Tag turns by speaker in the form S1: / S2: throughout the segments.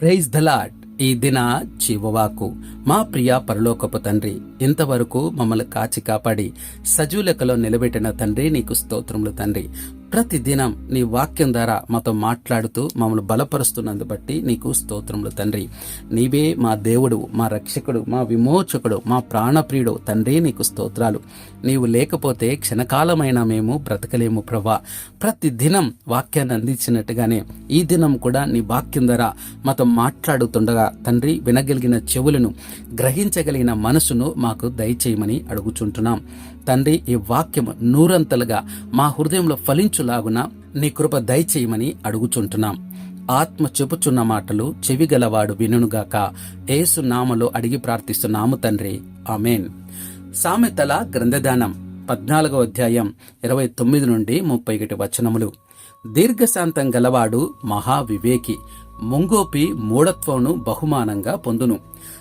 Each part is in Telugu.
S1: ప్రైజ్ దలాడ్ ఈ దిన జీవవాకు మా ప్రియ పరలోకపు తండ్రి ఇంతవరకు మమ్మల్ని కాచి కాపాడి సజీవులకలో నిలబెట్టిన తండ్రి నీకు స్తోత్రములు తండ్రి. ప్రతిదినం నీ వాక్యం ద్వారా మాతో మాట్లాడుతూ మమ్మల్ని బలపరుస్తున్నందు బట్టి నీకు స్తోత్రములు తండ్రి. నీవే మా దేవుడు మా రక్షకుడు మా విమోచకుడు మా ప్రాణప్రియుడు. తండ్రి నీకు స్తోత్రాలు. నీవు లేకపోతే క్షణకాలమైన మేము బ్రతకలేము ప్రభా. ప్రతిదినం వాక్యాన్ని అందించినట్టుగానే ఈ దినం కూడా నీ వాక్యం ద్వారా మాతో మాట్లాడుతుండగా తండ్రి వినగలిగిన చెవులను గ్రహించగలిగిన మనసును మాకు దయచేయమని అడుగుచుంటున్నాం. తండ్రి ఈ వాక్యము నూరంతలుగా మా హృదయంలో ఫలించు మనుషులాగున నీ కృప దయచేయమని అడుగుచుంటున్నాం. ఆత్మ చెప్పుచున్న మాటలు చెవిగలవాడు వినుగాక ఏసు నామలో అడిగి ప్రార్థిస్తున్నాము తండ్రి. ఆమెన్. సామెతల గ్రంథదానం పద్నాలుగో అధ్యాయం ఇరవై తొమ్మిది నుండి ముప్పై ఒకటి వచనములు. దీర్ఘశాంతం గలవాడు మహావివేకి ముంగోపి మూఢత్వమును బహుమానంగా పొందును.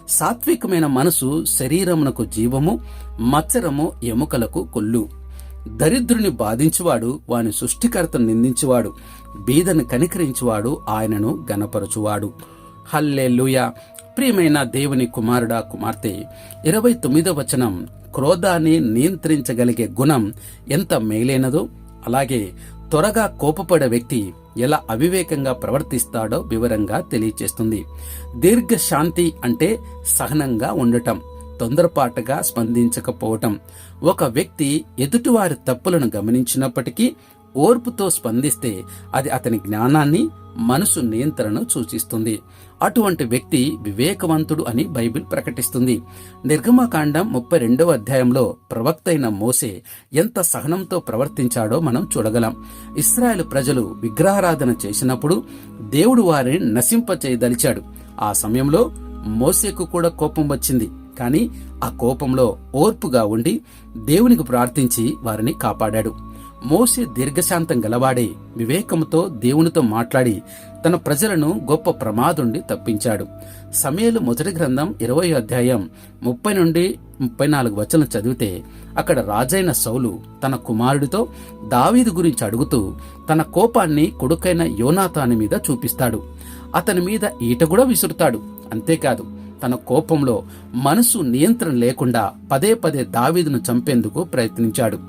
S1: సాత్వికమైన మనసు శరీరమునకు జీవము మత్సరము ఎముకలకు కొల్లు. దరిద్రుని బాధించువాడు వాని సృష్టికర్తను నిందించువాడు బీదను కనికరించువాడు ఆయనను గనపరచువాడు హల్లెలూయా! ప్రియమైన దేవుని కుమారుడా కుమార్తె ఇరవై తొమ్మిదో వచనం క్రోధాన్ని నియంత్రించగలిగే గుణం ఎంత మేలైనదో అలాగే త్వరగా కోపపడే వ్యక్తి ఎలా అవివేకంగా ప్రవర్తిస్తాడో వివరంగా తెలియచేస్తుంది. దీర్ఘశాంతి అంటే సహనంగా ఉండటం. తొందరపాటుగా స్పందించకపోవటం. ఒక వ్యక్తి ఎదుటివారి తప్పులను గమనించినప్పటికీ ఓర్పుతో స్పందిస్తే అది అతని జ్ఞానాన్ని మనసు నియంత్రణను సూచిస్తుంది. అటువంటి వ్యక్తి వివేకవంతుడు అని బైబిల్ ప్రకటిస్తుంది. నిర్గమకాండం ముప్పై రెండవ అధ్యాయంలో ప్రవక్తైన మోసే ఎంత సహనంతో ప్రవర్తించాడో మనం చూడగలం. ఇస్రాయేల్ ప్రజలు విగ్రహారాధన చేసినప్పుడు దేవుడు వారిని నశింపచేయదలిచాడు. ఆ సమయంలో మోసేకు కూడా కోపం వచ్చింది. కానీ ఆ కోపంలో ఓర్పుగా ఉండి దేవునికి ప్రార్థించి వారిని కాపాడాడు. మోసే దీర్ఘశాంతం గలవాడే వివేకముతో దేవునితో మాట్లాడి తన ప్రజలను గొప్ప ప్రమాదుండి తప్పించాడు. సమయలు మొదటి గ్రంథం ఇరవై అధ్యాయం ముప్పై నుండి ముప్పై నాలుగు వచనం చదివితే అక్కడ రాజైన సౌలు తన కుమారుడితో దావీదు గురించి అడుగుతూ తన కోపాన్ని కొడుకైన యోనాతాని మీద చూపిస్తాడు. అతని మీద ఈట కూడా విసురుతాడు. అంతేకాదు తన కోపంలో మనసు నియంత్రణ లేకుండా పదే పదే దావీదును చంపేందుకు ప్రయత్నించాడు.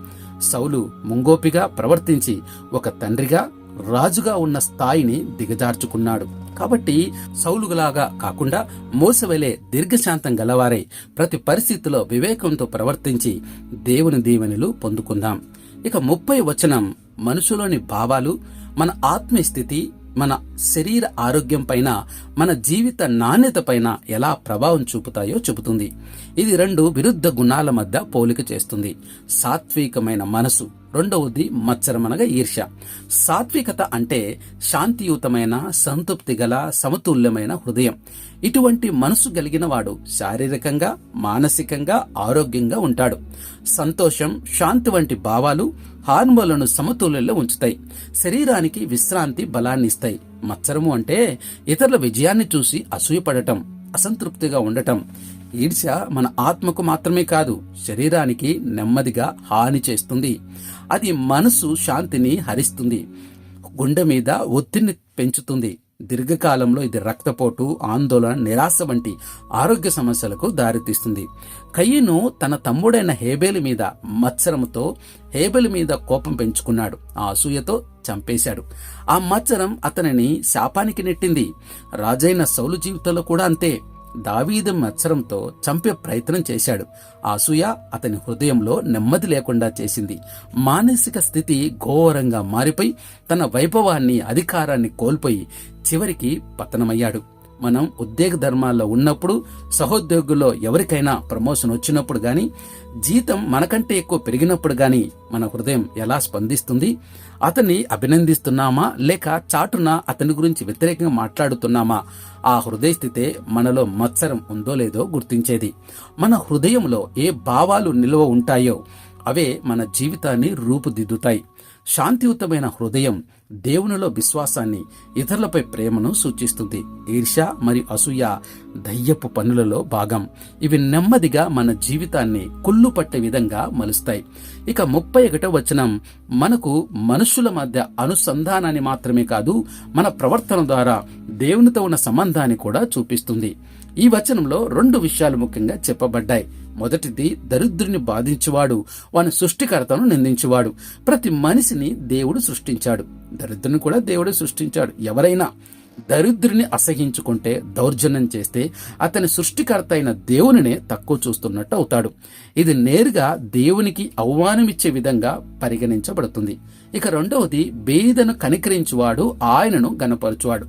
S1: సౌలు ముంగోపిగా ప్రవర్తించి ఒక తండ్రిగా రాజుగా ఉన్న స్థాయిని దిగజార్చుకున్నాడు. కాబట్టి సౌలుగులాగా కాకుండా మోసవెలే దీర్ఘశాంతం గలవారై ప్రతి పరిస్థితిలో వివేకంతో ప్రవర్తించి దేవుని దీవెనలు పొందుకుందాం. ఇక ముప్పై వచనం మనుషులోని భావాలు మన ఆత్మీయ స్థితి మన శరీర ఆరోగ్యం పైన మన జీవిత నాణ్యత పైన ఎలా ప్రభావం చూపుతాయో చెబుతుంది. ఇది రెండు విరుద్ధ గుణాల మధ్య పోలిక చేస్తుంది. సాత్వికమైన మనసు రెండవది మచ్చరమనగా ఈర్ష్య. సాత్వికత అంటే శాంతియుతమైన సంతృప్తి గల సమతుల్యమైన హృదయం. ఇటువంటి మనసు కలిగిన వాడు శారీరకంగా మానసికంగా ఆరోగ్యంగా ఉంటాడు. సంతోషం శాంతి వంటి భావాలు హార్మోన్లను సమతుల్యంలో ఉంచుతాయి. శరీరానికి విశ్రాంతి బలాన్ని ఇస్తాయి. మచ్చరము అంటే ఇతరుల విజయాన్ని చూసి అసూయపడటం అసంతృప్తిగా ఉండటం. ఈర్ష్య మన ఆత్మకు మాత్రమే కాదు శరీరానికి నెమ్మదిగా హాని చేస్తుంది. అది మనసు శాంతిని హరిస్తుంది. గుండె మీద ఒత్తిడిని పెంచుతుంది. దీర్ఘకాలంలో ఇది రక్తపోటు ఆందోళన నిరాశ వంటి ఆరోగ్య సమస్యలకు దారితీస్తుంది. కయ్యను తన తమ్ముడైన హేబేలు మీద మత్సరంతో హేబెలు మీద కోపం పెంచుకున్నాడు. ఆ అసూయతో చంపేశాడు. ఆ మత్సరం అతనిని శాపానికి నెట్టింది. రాజైన సౌలు జీవితంలో కూడా అంతే. దావీదు మత్సరంతో చంపే ప్రయత్నం చేశాడు. ఆ అసూయ అతని హృదయంలో నెమ్మది లేకుండా చేసింది. మానసిక స్థితి ఘోరంగా మారిపోయి తన వైభవాన్ని అధికారాన్ని కోల్పోయి చివరికి పతనమయ్యాడు. మనం ఉద్యోగ ధర్మాల్లో ఉన్నప్పుడు సహోద్యోగుల్లో ఎవరికైనా ప్రమోషన్ వచ్చినప్పుడు కానీ జీతం మనకంటే ఎక్కువ పెరిగినప్పుడు కానీ మన హృదయం ఎలా స్పందిస్తుంది? అతన్ని అభినందిస్తున్నామా? లేక చాటున అతని గురించి వ్యతిరేకంగా మాట్లాడుతున్నామా? ఆ హృదయ స్థితే మనలో మత్సరం ఉందో లేదో గుర్తించేది. మన హృదయంలో ఏ భావాలు నిల్వ ఉంటాయో అవే మన జీవితాన్ని రూపుదిద్దుతాయి. శాంతియుతమైన హృదయం దేవునిలో విశ్వాసాన్ని ఇతరులపై ప్రేమను సూచిస్తుంది. ఈర్ష మరియు అసూయ దయ్యపు పనులలో భాగం. ఇవి నెమ్మదిగా మన జీవితాన్ని కుళ్ళు పట్టే విధంగా మలుస్తాయి. ఇక ముప్పై ఒకటో వచనం మనకు మనుషుల మధ్య అనుసంధానాన్ని మాత్రమే కాదు మన ప్రవర్తన ద్వారా దేవునితో ఉన్న సంబంధాన్ని కూడా చూపిస్తుంది. ఈ వచనంలో రెండు విషయాలు ముఖ్యంగా చెప్పబడ్డాయి. మొదటిది దరిద్రుని బాధించువాడు వాని సృష్టికర్తను నిందించువాడు. ప్రతి మనిషిని దేవుడు సృష్టించాడు. దరిద్రుని కూడా దేవుడు సృష్టించాడు. ఎవరైనా దరిద్రుని అసహించుకుంటే దౌర్జన్యం చేస్తే అతని సృష్టికర్త అయిన దేవునినే తక్కువ చూస్తున్నట్టు అవుతాడు. ఇది నేరుగా దేవునికి అవమానమిచ్చే విధంగా పరిగణించబడుతుంది. ఇక రెండవది బీదను కనికరించువాడు ఆయనను గనపరచువాడు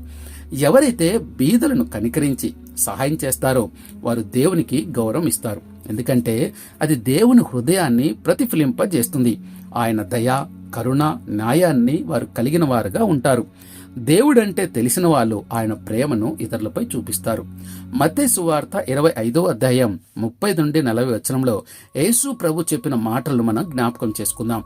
S1: ఎవరైతే బీదలను కనికరించి సహాయం చేస్తారో. వారు దేవునికి గౌరవం ఇస్తారు. ఎందుకంటే అది దేవుని హృదయాన్ని ప్రతిఫలింపజేస్తుంది. ఆయన దయ కరుణ న్యాయాన్ని వారు కలిగిన వారుగా ఉంటారు. దేవుడంటే తెలిసిన వాళ్ళు ఆయన ప్రేమను ఇతరులపై చూపిస్తారు. మధ్య సువార్త ఇరవై ఐదో అధ్యాయం ముప్పై నుండి నలభై వచనంలో యేసు ప్రభు చెప్పిన మాటలను మనం జ్ఞాపకం చేసుకుందాం.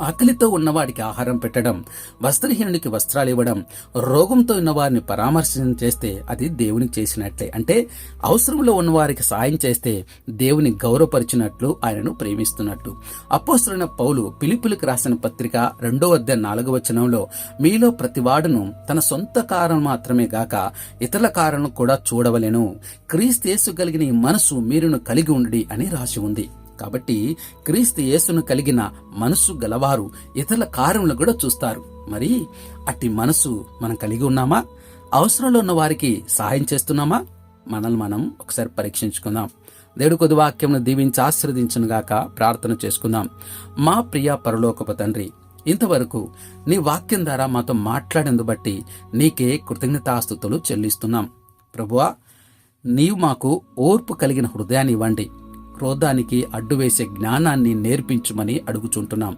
S1: ఆకలితో ఉన్నవాడికి ఆహారం పెట్టడం వస్త్రహీనునికి వస్త్రాలు ఇవ్వడం రోగంతో ఉన్నవారిని పరామర్శనం చేస్తే అది దేవునికి చేసినట్లే. అంటే అవసరంలో ఉన్నవారికి సాయం చేస్తే దేవుని గౌరవపరిచినట్లు ఆయనను ప్రేమిస్తున్నట్లు అపోసరైన పౌలు పిలుపులకు రాసిన పత్రిక రెండో అధ్యాయ నాలుగవ వచనంలో మీలో ప్రతివాడును తన సొంత కారణం మాత్రమే గాక ఇతరుల కారణం కూడా చూడవలెను. క్రీస్తేసు కలిగిన ఈ మనసు మీరును కలిగి ఉండి అని రాసి ఉంది. కాబట్టి క్రీస్తు యేసును కలిగిన మనసు గలవారు ఇతరుల కార్యములు కూడా చూస్తారు. మరి అట్టి మనసు మనం కలిగి ఉన్నామా? అవసరంలో ఉన్న వారికి సహాయం చేస్తున్నామా? మనల్ని మనం ఒకసారి పరీక్షించుకుందాం. దేవుడు కొద్ది వాక్యంను దీవించి ఆశ్రదించునుగాక ప్రార్థన చేసుకుందాం. మా ప్రియ పరలోకపు తండ్రి ఇంతవరకు నీ వాక్యం ద్వారా మాతో మాట్లాడేందు బట్టి నీకే కృతజ్ఞతాస్తుతులు చెల్లిస్తున్నాం. ప్రభువా నీవు మాకు ఓర్పు కలిగిన హృదయాన్ని ఇవ్వండి. క్రోధానికి అడ్డు వేసే జ్ఞానాన్ని నేర్పించుమని అడుగుచుంటున్నాం.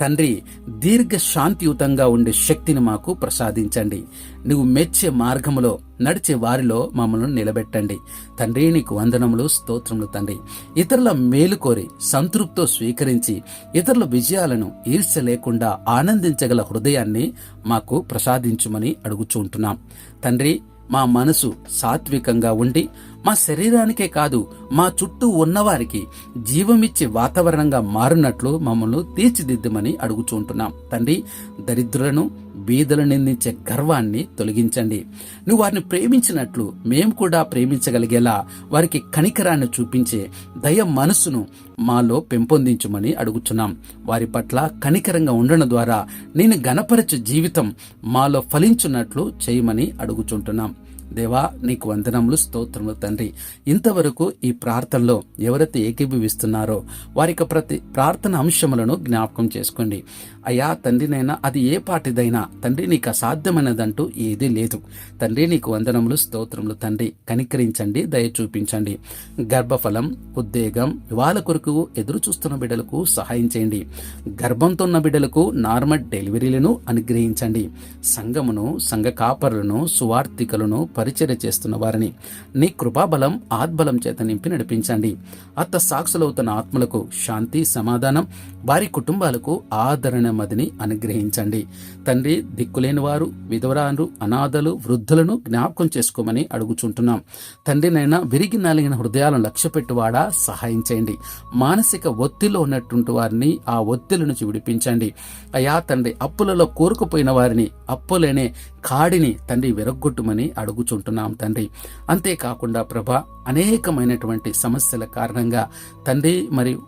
S1: తండ్రి దీర్ఘ శాంతియుతంగా ఉండే శక్తిని మాకు ప్రసాదించండి. నువ్వు మెచ్చే మార్గములో నడిచే వారిలో మమ్మల్ని నిలబెట్టండి. తండ్రి నీకు వందనములు స్తోత్రములు తండ్రి. ఇతరుల మేలు కోరి సంతృప్తితో స్వీకరించి ఇతరుల విజయాలను ఈర్ష్య లేకుండా ఆనందించగల హృదయాన్ని మాకు ప్రసాదించుమని అడుగుచుంటున్నాం. తండ్రి మా మనసు సాత్వికంగా ఉండి మా శరీరానికే కాదు మా చుట్టూ ఉన్నవారికి జీవమిచ్చే వాతావరణంగా మారినట్లు మమ్మల్ని తీర్చిదిద్దమని అడుగుచుంటున్నాం. తండ్రి దరిద్రులను బీదలు నిందించే గర్వాన్ని తొలగించండి. నువ్వు వారిని ప్రేమించినట్లు మేము కూడా ప్రేమించగలిగేలా వారికి కనికరాన్ని చూపించే దయ మనస్సును మాలో పెంపొందించమని అడుగుచున్నాం. వారి పట్ల కనికరంగా ఉండడం ద్వారా నేను గణపరచు జీవితం మాలో ఫలించున్నట్లు చేయమని అడుగుచుంటున్నాం. దేవా నీకు వందనములు స్తోత్రములు తండ్రి. ఇంతవరకు ఈ ప్రార్థనలో ఎవరైతే ఏకీభవిస్తున్నారో వారికి ప్రతి ప్రార్థన అంశములను జ్ఞాపకం చేసుకోండి. అయ్యా తండ్రినైనా అది ఏ పాటిదైనా తండ్రి నీకు అసాధ్యమైనదంటూ ఏదీ లేదు. తండ్రి నీకు వందనములు స్తోత్రములు తండ్రి కనికరించండి దయ చూపించండి. గర్భఫలం ఉద్వేగం ఇవాళ కొరకు ఎదురు చూస్తున్న బిడ్డలకు సహాయం చేయండి. గర్భంతో ఉన్న బిడ్డలకు నార్మల్ డెలివరీలను అనుగ్రహించండి. సంఘమును సంఘ కాపరులను సువార్థికలను పరిచర్య చేస్తున్న వారిని నీ కృపాబలం ఆత్బలం చేత నింపి నడిపించండి. అత్త సాక్షులవుతున్న ఆత్మలకు శాంతి సమాధానం వారి కుటుంబాలకు ఆదరణ నెమ్మదిని అనుగ్రహించండి. తండ్రి దిక్కులేని వారు విధవరాలు అనాథలు వృద్ధులను జ్ఞాపకం చేసుకోమని అడుగుచుంటున్నాం. తండ్రినైనా విరిగి నలిగిన హృదయాలను లక్ష్యపెట్టువాడా? సహాయం చేయండి. మానసిక ఒత్తిలో ఉన్నటువంటి వారిని ఆ ఒత్తిడి నుంచి విడిపించండి. అయా తండ్రి అప్పులలో కోరుకుపోయిన వారిని అప్పులేనే కాడిని తండ్రి విరగ్గొట్టుమని అడుగుచుంటున్నాం తండ్రి. అంతేకాకుండా ప్రభ అనేకమైనటువంటి సమస్యల కారణంగా తండ్రి మరి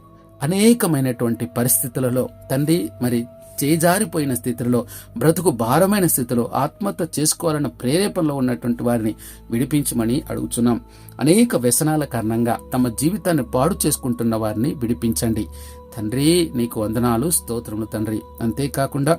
S1: అనేకమైనటువంటి పరిస్థితులలో తండ్రి మరి చేజారిపోయిన స్థితిలో బ్రతుకు భారమైన స్థితిలో ఆత్మహత్య చేసుకోవాలన్న ప్రేరేపణలో ఉన్నటువంటి వారిని విడిపించమని అడుగుచున్నాం. అనేక వ్యసనాల కారణంగా తమ జీవితాన్ని పాడు చేసుకుంటున్న వారిని విడిపించండి. తండ్రి నీకు వందనాలు స్తోత్రములు తండ్రి. అంతేకాకుండా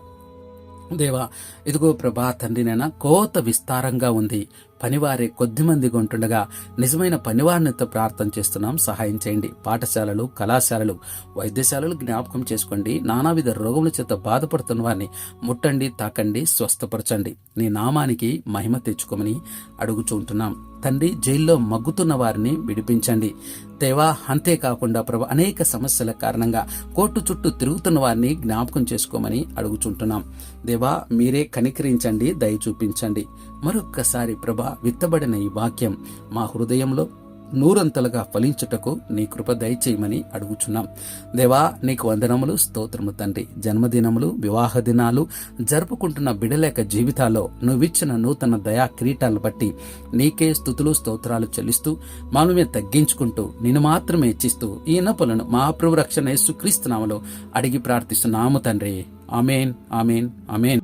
S1: దేవా ఇదిగో ప్రభా తండ్రినైనా కోత విస్తారంగా ఉంది. పనివారే కొద్దిమంది ఉంటుండగా నిజమైన పనివారినితో ప్రార్థన చేస్తున్నాం. సహాయం చేయండి. పాఠశాలలు కళాశాలలు వైద్యశాలలు జ్ఞాపకం చేసుకోండి. నానావిధ రోగముల చేత బాధపడుతున్న వారిని ముట్టండి తాకండి స్వస్థపరచండి. నీ నామానికి మహిమ తెచ్చుకోమని అడుగుచుంటున్నాం. తండ్రి జైల్లో మగ్గుతున్న వారిని విడిపించండి. దేవా అంతేకాకుండా ప్రభు అనేక సమస్యల కారణంగా కోర్టు చుట్టూ తిరుగుతున్న వారిని జ్ఞాపకం చేసుకోమని అడుగుచుంటున్నాం. దేవా మీరే కనికరించండి దయ చూపించండి. మరొక్కసారి ప్రభ విత్తబడిన ఈ వాక్యం మా హృదయంలో నూరంతలుగా ఫలించుటకు నీ కృప దయచేయమని అడుగుచున్నాం. దేవా నీకు వందనములు స్తోత్రము తండ్రి. జన్మదినములు వివాహ దినాలు జరుపుకుంటున్న బిడలేక జీవితాల్లో నువ్విచ్చిన నూతన దయా కిరీటాలను బట్టి నీకే స్థుతులు స్తోత్రాలు చెల్లిస్తూ మనమే తగ్గించుకుంటూ నిన్ను మాత్రమే ఇచ్చిస్తూ ఈ నపులను మా ప్రభు రక్షణ యేసు అడిగి ప్రార్థిస్తున్నాము తండ్రి. Amen amen amen.